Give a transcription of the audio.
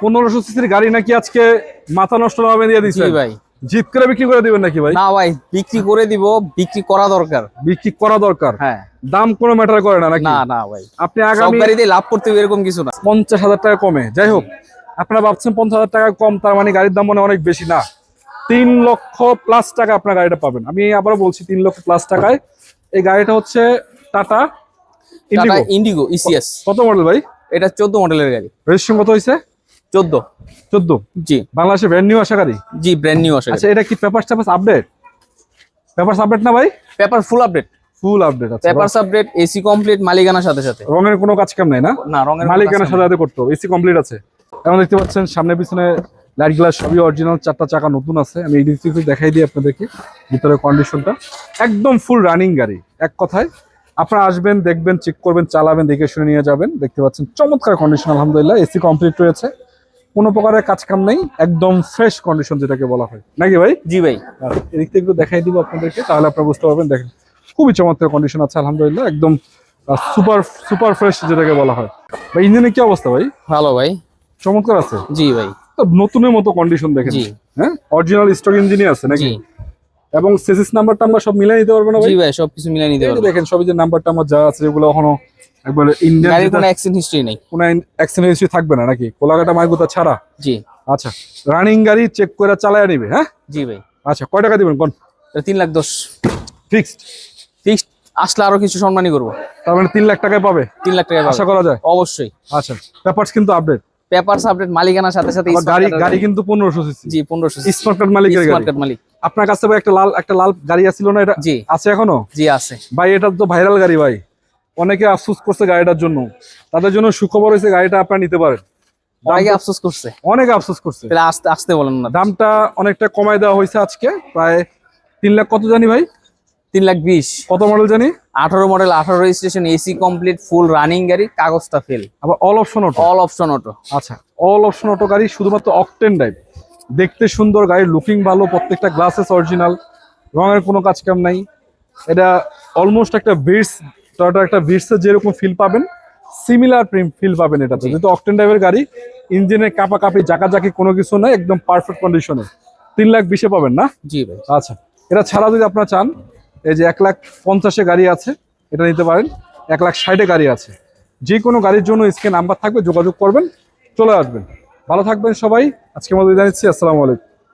পনেরোশো সিসির গাড়ি নাকি আজকে মাথা নষ্ট নামে দিয়ে দিচ্ছে ভাই। জিত করে বিক্রি করে দিবেন নাকি ভাই? না ভাই বিক্রি করে দিব বিক্রি করা দরকার। বিক্রি করা দরকার? হ্যাঁ। দাম কোনো ম্যাটার করে না নাকি? না না ভাই। আপনি আগামী গাড়িতে লাভ করতে এরকম কিছু না। পঞ্চাশ হাজার টাকা কমে। যাই হোক আপনারা ভাবছেন পঞ্চাশ হাজার টাকা কম তার মানে গাড়ির দাম মনে অনেক বেশি। না তিন লক্ষ প্লাস টাকা আপনার গাড়িটা পাবেন। আমি আবারও বলছি তিন লক্ষ প্লাস টাকায়। এই গাড়িটা হচ্ছে টাটা ইন্ডিগো ইসিএস কত মডেল ভাই? এটা চোদ্দ মডেলের গাড়ি। রেজিস্ট্রেশন কত হয়েছে? চোদ্দ। চোদ্দ? জি। বাংলাদেশে ব্র্যান্ড নিউ আসা গাড়ি জি ব্র্যান্ড নিউ আসে আচ্ছা এটা কি পেপার ট্যাপার আপডেট পেপার আপডেট না ভাই? Paper full update full update আছে পেপার আপডেট এসি কমপ্লিট মালিকানার সাথে সাথে। রঙের কোনো কাজ কাম নাই না? না রঙের কোনো মালিকানা কাজ নেই। সাথে করতে এসি কমপ্লিট আছে। এখন দেখতে পাচ্ছেন সামনে পিছনে লাইট গ্লাস সবই অরিজিনাল চারটা চাকা নতুন আছে। আমি এই দিক থেকে দেখাই দিই আপনাদেরকে ভিতরে কন্ডিশনটা একদম ফুল রানিং গাড়ি এক কথায়। আপনারা আসবেন দেখবেন চেক করবেন চালাবেন দেখে শুনে নিয়ে যাবেন। দেখতে পাচ্ছেন চমৎকার কন্ডিশন আলহামদুলিল্লাহ। এসি কমপ্লিট রয়েছে। কোনো প্রকারের কাজ কাম নেই একদম ফ্রেশ কন্ডিশন যেটাকে বলা হয়। নাকি ভাই? জি ভাই। এদিক থেকে একটু দেখাই দিব আপনাদেরকে তাহলে আপনারা বুঝতে পারবেন দেখেন খুবই চমৎকার কন্ডিশন আছে আলহামদুলিল্লাহ একদম সুপার সুপার ফ্রেশ যেটাকে বলা হয়। ভাই ইঞ্জিনের কি অবস্থা ভাই? ভালো ভাই। চমৎকার আছে? জি ভাই। নতুনের মতো কন্ডিশন দেখেন। হ্যাঁ? অরিজিনাল স্টক ইঞ্জিনই আছে নাকি? এবং সেসিস নাম্বারটা আমরা সব মিলাই নিতে পারব না ভাই? জি ভাই সবকিছু মিলাই নিতে পারব। দেখেন সবই যে নাম্বারটা আমার যা আছে যেগুলো এখনও একবারে ইন্ডিয়ান গাড়ির কোনো অ্যাক্সিডেন্ট হিস্ট্রি নেই। কোনো অ্যাক্সিডেন্ট হিস্ট্রি থাকবে না নাকি? কোলাঘাটা মাইগুতা ছাড়া? জি। আচ্ছা রানিং গাড়ি চেক করে চালায় নিবে হ্যাঁ? জি ভাই। আচ্ছা কয় টাকা দিবেন? কোন? তিন লাখ দশ। ফিক্সড ফিক্সড আসলে আরও কিছু সম্মানই করব। তার মানে তিন লাখ টাকায় পাবে? তিন লাখ টাকায় আশা করা যায়? অবশ্যই। আচ্ছা পেপারস কিন্তু আপডেট পেপারস আপডেট মালিকানার সাথে সাথে গাড়ি গাড়ি কিন্তু পনেরোশো সিসি। জি পনেরোশো স্মার্ট কার্ড মালিকের গাড়ি। স্মার্ট কার্ড মালিক। আপনার কাছে ভাই একটা লাল একটা লাল গাড়ি আছিল না এটা? জি। আছে এখনও? জি আছে। ভাই এটা তো ভাইরাল গাড়ি ভাই। অনেকে আফসোস করছে গাড়িটার জন্য। তাদের জন্য সুখবর হয়েছে গাড়িটা আপনারা নিতে পারেন। অনেকে আফসোস করছে। অনেক আফসোস করছে। তাহলে আসতে আসতে বলেন না। দামটা অনেকটা কমায় দেওয়া হয়েছে আজকে। প্রায় তিন লাখ কত জানি ভাই? তিন লাখ বিশ। কত মডেল জানি? আঠারো মডেল আঠারো registration AC complete full running গাড়ি কাগজটা ফেল আবার all option auto all option auto আচ্ছা অল অপশন অটো গাড়ি শুধুমাত্র অকটেন ড্রাইভ দেখতে সুন্দর গাড়ির লুকিং ভালো প্রত্যেকটা গ্লাসেস অরিজিনাল রঙের কোনো কাজ কাম নাই। এটা অলমোস্ট একটা বিটস টয়টা একটা বিটসের যেরকম ফিল পাবেন সিমিলার ফিল পাবেন এটাতে। যেহেতু অকটেন ড্রাইভের গাড়ি ইঞ্জিনের কাপাকাপি জাকাজাকি কোনো কিছু নাই একদম পারফেক্ট কন্ডিশনে তিন লাখ বিশে পাবেন না? জি ভাই। আচ্ছা এটা ছাড়া যদি আপনারা চান এই যে এক লাখ পঞ্চাশে গাড়ি আছে, এটা নিতে পারেন। এক লাখ ষাটে গাড়ি আছে। যে কোনো গাড়ির জন্য স্ক্রিন নাম্বার থাকবে, যোগাযোগ করবেন, চলে আসবেন। ভালো থাকবেন সবাই। আজকে মতো বিদায় আসসালামু আলাইকুম।